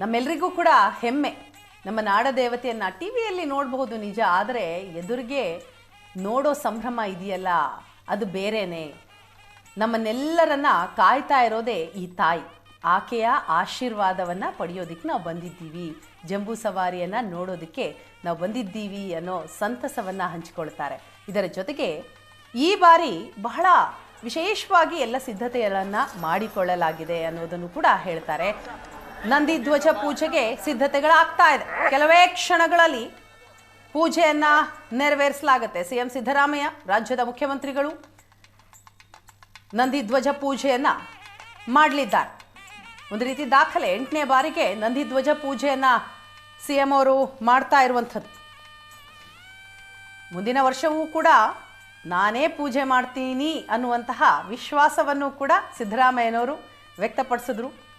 ನಮ್ಮೆಲ್ರಿಗೂ ಕೂಡ ಹೆಮ್ಮೆ. ನಮ್ಮ ನಾಡ ದೇವತೆಯನ್ನು ಟಿ ವಿಯಲ್ಲಿ ನೋಡಬಹುದು ನಿಜ, ಆದರೆ ಎದುರಿಗೆ ನೋಡೋ ಸಂಭ್ರಮ ಇದೆಯಲ್ಲ, ಅದು ಬೇರೆನೇ. ನಮ್ಮನ್ನೆಲ್ಲರನ್ನ ಕಾಯ್ತಾ ಇರೋದೇ ಈ ತಾಯಿ. ಆಕೆಯ ಆಶೀರ್ವಾದವನ್ನು ಪಡೆಯೋದಕ್ಕೆ ನಾವು ಬಂದಿದ್ದೀವಿ. ಜಂಬೂ ಸವಾರಿಯನ್ನು ನೋಡೋದಕ್ಕೆ ನಾವು ಬಂದಿದ್ದೀವಿ ಅನ್ನೋ ಸಂತಸವನ್ನು ಹಂಚಿಕೊಳ್ತಾರೆ. ಇದರ ಜೊತೆಗೆ ಈ ಬಾರಿ ಬಹಳ ವಿಶೇಷವಾಗಿ ಎಲ್ಲ ಸಿದ್ಧತೆಗಳನ್ನು ಮಾಡಿಕೊಳ್ಳಲಾಗಿದೆ ಅನ್ನೋದನ್ನು ಕೂಡ ಹೇಳ್ತಾರೆ. ನಂದಿ ಧ್ವಜ ಪೂಜೆಗೆ ಸಿದ್ಧತೆಗಳಾಗ್ತಾ ಇದೆ. ಕೆಲವೇ ಕ್ಷಣಗಳಲ್ಲಿ ಪೂಜೆಯನ್ನ ನೆರವೇರಿಸಲಾಗುತ್ತೆ. ಸಿಎಂ ಸಿದ್ದರಾಮಯ್ಯ, ರಾಜ್ಯದ ಮುಖ್ಯಮಂತ್ರಿಗಳು ನಂದಿ ಧ್ವಜ ಪೂಜೆಯನ್ನ ಮಾಡಲಿದ್ದಾರೆ. ಒಂದು ರೀತಿ ದಾಖಲೆ. ಎಂಟನೇ ಬಾರಿಗೆ ನಂದಿ ಧ್ವಜ ಪೂಜೆಯನ್ನ ಸಿಎಂ ಅವರು ಮಾಡ್ತಾ ಇರುವಂಥದ್ದು. ಮುಂದಿನ ವರ್ಷವೂ ಕೂಡ ನಾನೇ ಪೂಜೆ ಮಾಡ್ತೀನಿ ಅನ್ನುವಂತಹ ವಿಶ್ವಾಸವನ್ನು ಕೂಡ ಸಿದ್ದರಾಮಯ್ಯನವರು ವ್ಯಕ್ತಪಡಿಸಿದ್ರು.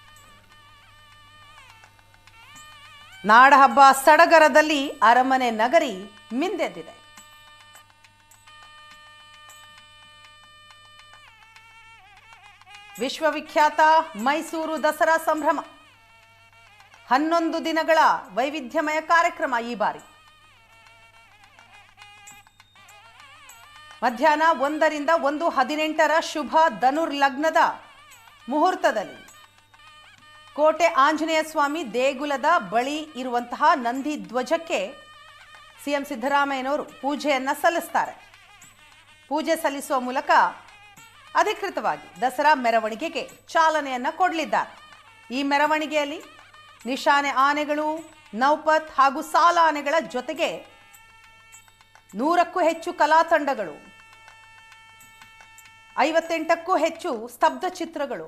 ನಾಡಹಬ್ಬ ಸಡಗರದಲ್ಲಿ ಅರಮನೆ ನಗರಿ ಮಿಂದೆದ್ದಿದೆ. ವಿಶ್ವವಿಖ್ಯಾತ ಮೈಸೂರು ದಸರಾ ಸಂಭ್ರಮ. ಹನ್ನೊಂದು ದಿನಗಳ ವೈವಿಧ್ಯಮಯ ಕಾರ್ಯಕ್ರಮ ಈ ಬಾರಿ. ಮಧ್ಯಾಹ್ನ ಒಂದರಿಂದ ಒಂದು ಹದಿನೆಂಟರ ಶುಭ ಧನುರ್ಲಗ್ನದ ಮುಹೂರ್ತದಲ್ಲಿ. ಕೋಟೆ ಆಂಜನೇಯ ಸ್ವಾಮಿ ದೇಗುಲದ ಬಳಿ ಇರುವಂತಹ ನಂದಿ ಧ್ವಜಕ್ಕೆ ಸಿಎಂ ಸಿದ್ದರಾಮಯ್ಯನವರು ಪೂಜೆಯನ್ನು ಸಲ್ಲಿಸ್ತಾರೆ. ಪೂಜೆ ಸಲ್ಲಿಸುವ ಮೂಲಕ ಅಧಿಕೃತವಾಗಿ ದಸರಾ ಮೆರವಣಿಗೆಗೆ ಚಾಲನೆಯನ್ನ ಕೊಡಲಿದ್ದಾರೆ. ಈ ಮೆರವಣಿಗೆಯಲ್ಲಿ ನಿಶಾನೆ ಆನೆಗಳು, ನೌಪತ್ ಹಾಗೂ ಸಾಲ ಆನೆಗಳ ಜೊತೆಗೆ ನೂರಕ್ಕೂ ಹೆಚ್ಚು ಕಲಾ ತಂಡಗಳು, ಐವತ್ತೆಂಟಕ್ಕೂ ಹೆಚ್ಚು ಸ್ತಬ್ಧ ಚಿತ್ರಗಳು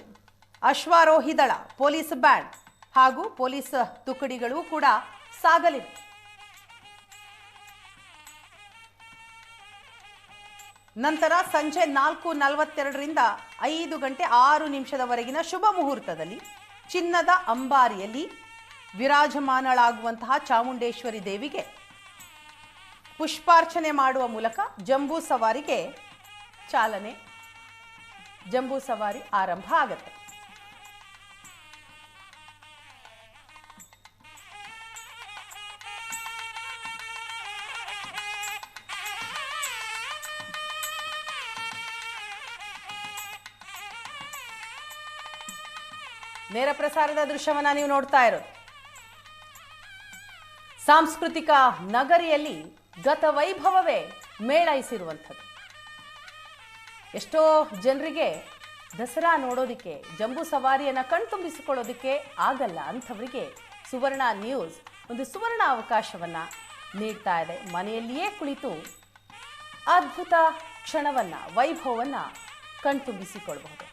ಅಶ್ವಾರೋಹಿ ದಳ, ಪೊಲೀಸ್ ಬ್ಯಾಂಡ್ ಹಾಗೂ ಪೊಲೀಸ್ ತುಕಡಿಗಳು ಕೂಡ ಸಾಗಲಿವೆ. ನಂತರ ಸಂಜೆ ನಾಲ್ಕು ನಲವತ್ತೆರಡರಿಂದ ಐದು ಗಂಟೆ ಆರು ನಿಮಿಷದವರೆಗಿನ ಶುಭ ಮುಹೂರ್ತದಲ್ಲಿ ಚಿನ್ನದ ಅಂಬಾರಿಯಲ್ಲಿ ವಿರಾಜಮಾನಳಾಗುವಂತಹ ಚಾಮುಂಡೇಶ್ವರಿ ದೇವಿಗೆ ಪುಷ್ಪಾರ್ಚನೆ ಮಾಡುವ ಮೂಲಕ ಜಂಬೂ ಸವಾರಿಗೆ ಚಾಲನೆ, ಜಂಬೂ ಸವಾರಿ ಆರಂಭ ಆಗತ್ತೆ. ನೇರ ಪ್ರಸಾರದ ದೃಶ್ಯವನ್ನ ನೀವು ನೋಡ್ತಾ ಇರೋದು. ಸಾಂಸ್ಕೃತಿಕ ನಗರಿಯಲ್ಲಿ ಗತ ವೈಭವವೇ ಮೇಳೈಸಿರುವಂಥದ್ದು. ಎಷ್ಟೋ ಜನರಿಗೆ ದಸರಾ ನೋಡೋದಿಕ್ಕೆ, ಜಂಬೂ ಸವಾರಿಯನ್ನು ಕಣ್ತುಂಬಿಸಿಕೊಳ್ಳೋದಿಕ್ಕೆ ಆಗಲ್ಲ ಅಂಥವರಿಗೆ ಸುವರ್ಣ ನ್ಯೂಸ್ ಒಂದು ಸುವರ್ಣ ಅವಕಾಶವನ್ನ ನೀಡ್ತಾ ಇದೆ. ಮನೆಯಲ್ಲಿಯೇ ಕುಳಿತು ಅದ್ಭುತ ಕ್ಷಣವನ್ನ, ವೈಭವವನ್ನ ಕಣ್ತುಂಬಿಸಿಕೊಳ್ಳಬಹುದು